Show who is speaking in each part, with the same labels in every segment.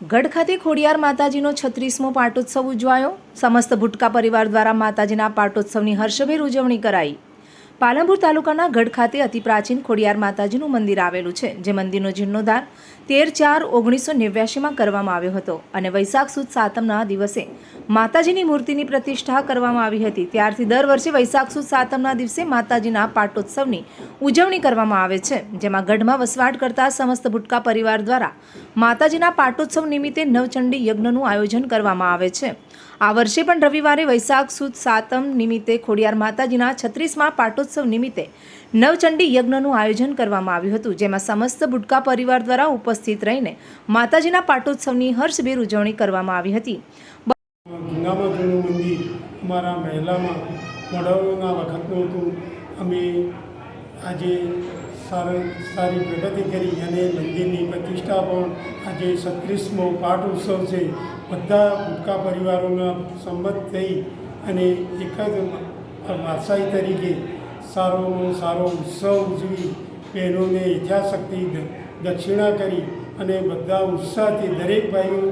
Speaker 1: ગઢ ખાતે ખોડિયાર માતાજીનો છત્રીસમો પાટોત્સવ ઉજવાયો. સમસ્ત ભુટકા પરિવાર દ્વારા માતાજીના પાટોત્સવની હર્ષભેર ઉજવણી કરાઈ. પાલનપુર તાલુકાના ગઢ ખાતે અતિ પ્રાચીન ખોડિયાર માતાજીનું મંદિર આવેલું છે, જે મંદિરનો જીર્ણોદ્ધાર તેર ચાર ઓગણીસો નેવ્યાસીમાં કરવામાં આવ્યો હતો અને વૈશાખ સુદ સાતમના દિવસે માતાજીની મૂર્તિની પ્રતિષ્ઠા કરવામાં આવી હતી. ત્યારથી દર વર્ષે વૈશાખ સુદ સાતમના દિવસે માતાજીના પાટોત્સવની ઉજવણી કરવામાં આવે છે, જેમાં ગઢમાં વસવાટ કરતા સમસ્ત ભુટકા પરિવાર દ્વારા માતાજીના પાટોત્સવ નિમિત્તે નવચંડી યજ્ઞનું આયોજન કરવામાં આવે છે. આ વર્ષે પણ રવિવારે વૈશાખ સુદ સાતમ નિમિત્તે ખોડિયાર માતાજીના છત્રીસમાં પાટોત્સવ નિમિત્તે નવચંડી યજ્ઞનું આયોજન કરવામાં આવ્યું હતું, જેમાં સમસ્ત ભુટકા પરિવાર દ્વારા ઉપસ્થિત રહીને માતાજીના પાટોત્સવની હર્ષભેર ઉજવણી કરવામાં આવી હતી.
Speaker 2: જૂનામાં જૂનું મંદિર અમારા મહેલામાં મોઢાઓના વખતનું હતું. અમે આજે સારી સારી પ્રગતિ કરી અને મંદિરની પ્રતિષ્ઠા પણ આજે છત્રીસમો પાઠ ઉત્સવ છે. બધા ભૂટકા પરિવારોના સંમત થઈ અને એક જ વારસાઈ તરીકે સારો સારો ઉત્સવ ઉજવી બહેનોને યથાશક્તિ દક્ષિણા કરી અને બધા ઉત્સાહથી દરેક ભાઈઓ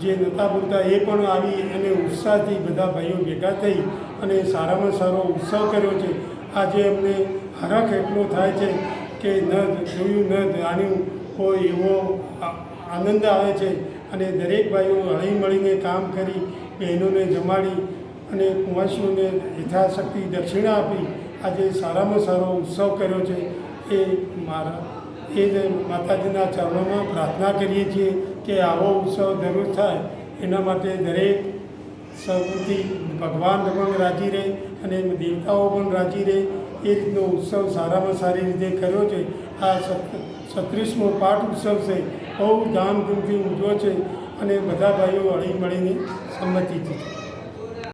Speaker 2: જે નહોતા બોલતા એ પણ આવી અને ઉત્સાહથી બધા ભાઈઓ ભેગા થઈ અને સારામાં સારો ઉત્સવ કર્યો છે. આજે અમને હરખ એટલો થાય છે કે ન જોયું, ન જાણ્યું હોય એવો આનંદ આવે છે અને દરેક ભાઈઓ હળી મળીને કામ કરી, બહેનોને જમાડી અને કુંવાસીઓને યથાશક્તિ દક્ષિણા આપી. આજે સારામાં સારો ઉત્સવ કર્યો છે. એ મારા એ માતાજીના ચરણોમાં પ્રાર્થના કરીએ છીએ કે આવો ઉત્સવ જરૂર થાય. એના માટે દરેક સૌથી ભગવાન પણ રાજી રહે અને દેવતાઓ પણ રાજી રહે. એ રીતનો ઉત્સવ સારામાં સારી રીતે કર્યો છે. આ છત્રીસમો પાઠ ઉત્સવ છે. બહુ ધામધૂમથી ઉજવો છે અને બધા ભાઈઓ હળી મળીને સંમતિથી